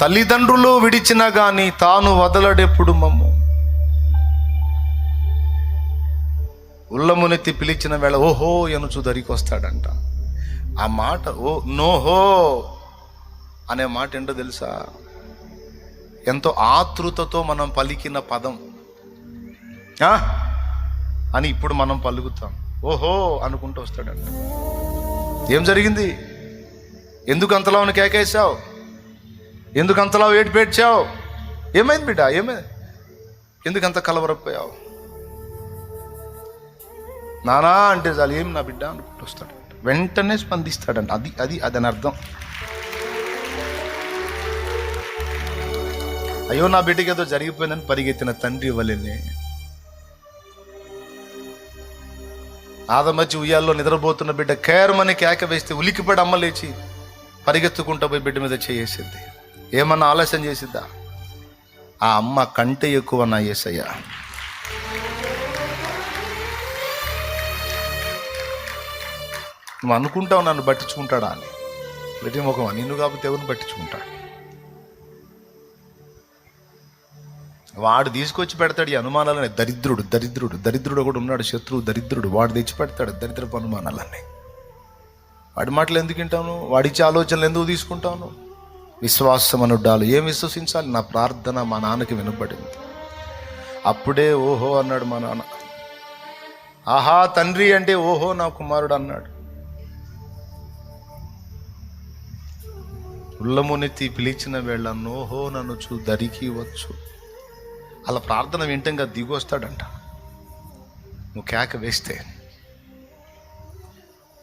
తల్లిదండ్రులు విడిచినా గాని తాను వదలడెప్పుడు మమ్ము? ఉల్లమునెత్తి పిలిచిన వేళ ఓహో ఎనుచు దరికి వస్తాడంట ఆ మాట ఓ నోహో అనే మాట ఏంటో తెలుసా? ఎంతో ఆతృతతో మనం పలికిన పదం. ఆ? అని ఇప్పుడు మనం పలుకుతాం. ఓహో అనుకుంటూ వస్తాడంట. ఏం జరిగింది? ఎందుకు అంతలా ఉన్న ఎందుకు అంతలా వేడి పేడ్చావు ఏమైంది బిడ్డ? ఏమైంది? ఎందుకు అంత కలవరపోయావు? నానా అంటే చాలు ఏం నా బిడ్డ అనుకుంటూ వస్తాడు. వెంటనే స్పందిస్తాడంట. అది అది అదని అర్థం. అయ్యో నా బిడ్డకి ఏదో జరిగిపోయిందని పరిగెత్తిన తండ్రి వల్లనే ఆదమచ్చి ఉయ్యాల్లో నిద్రపోతున్న బిడ్డ కేరమని కేక వేస్తే ఉలికిపడి అమ్మ లేచి పరిగెత్తుకుంటూ పోయి బిడ్డ మీద చేసేసింది ఏమన్నా ఆలస్యం చేసిద్దా? ఆ అమ్మ కంటే ఎక్కువ నా ఏసయ్య. నువ్వు అనుకుంటావు నన్ను పట్టించుకుంటాడా అని. ప్రతి ముఖం నిన్ను కాబట్టి ఎవరిని పట్టించుకుంటాడు? వాడు తీసుకొచ్చి పెడతాడు ఈ అనుమానాలని దరిద్రుడు దరిద్రుడు దరిద్రుడు ఒకడు ఉన్నాడు. శత్రువు దరిద్రుడు. వాడు తెచ్చి పెడతాడు దరిద్రపు అనుమానాలన్నీ. వాడి మాటలు ఎందుకు వింటాను వాడిచ్చే ఆలోచనలు ఎందుకు తీసుకుంటాను విశ్వాసం అనుడ్డాలు ఏం విశ్వసించాలి? నా ప్రార్థన మా నాన్నకి వినపడింది. అప్పుడే ఓహో అన్నాడు మా నాన్న. ఆహా తండ్రి అంటే ఓహో నా కుమారుడు అన్నాడు. ఉల్లమునెత్తి పిలిచిన వేళ నోహో నన్ను చూ దరికి వచ్చు. అలా ప్రార్థన వింటంగా దిగొస్తాడంట నువ్వు కేక వేస్తే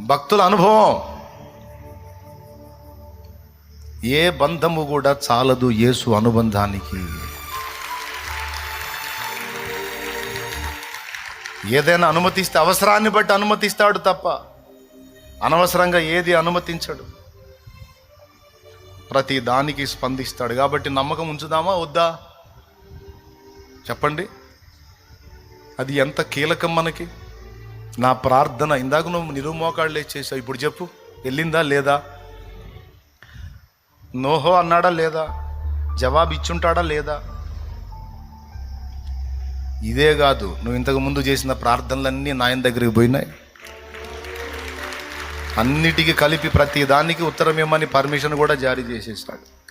భక్తుల అనుభవం. ఏ బంధము కూడా చాలదు యేసు అనుబంధానికి. ఏదైనా అనుమతిస్తే అవసరాన్ని బట్టి అనుమతిస్తాడు తప్ప అనవసరంగా ఏది అనుమతించడు. ప్రతి దానికి స్పందిస్తాడు. కాబట్టి నమ్మకం ఉంచుదామా వద్దా? చెప్పండి. అది ఎంత కీలకం మనకి? నా ప్రార్థన ఇందాక నువ్వు నిరుమోకాళ్ళు చేసావు ఇప్పుడు చెప్పు వెళ్ళిందా లేదా? నోహో అన్నాడా లేదా? జవాబు ఇచ్చుంటాడా లేదా? ఇదే కాదు నువ్వు ఇంతకు ముందు చేసిన ప్రార్థనలన్నీ నాయన దగ్గరికి పోయినాయి. అన్నిటికీ కలిపి ప్రతి దానికి ఉత్తరం ఇవ్వమని పర్మిషన్ కూడా జారీ చేసేసాడు.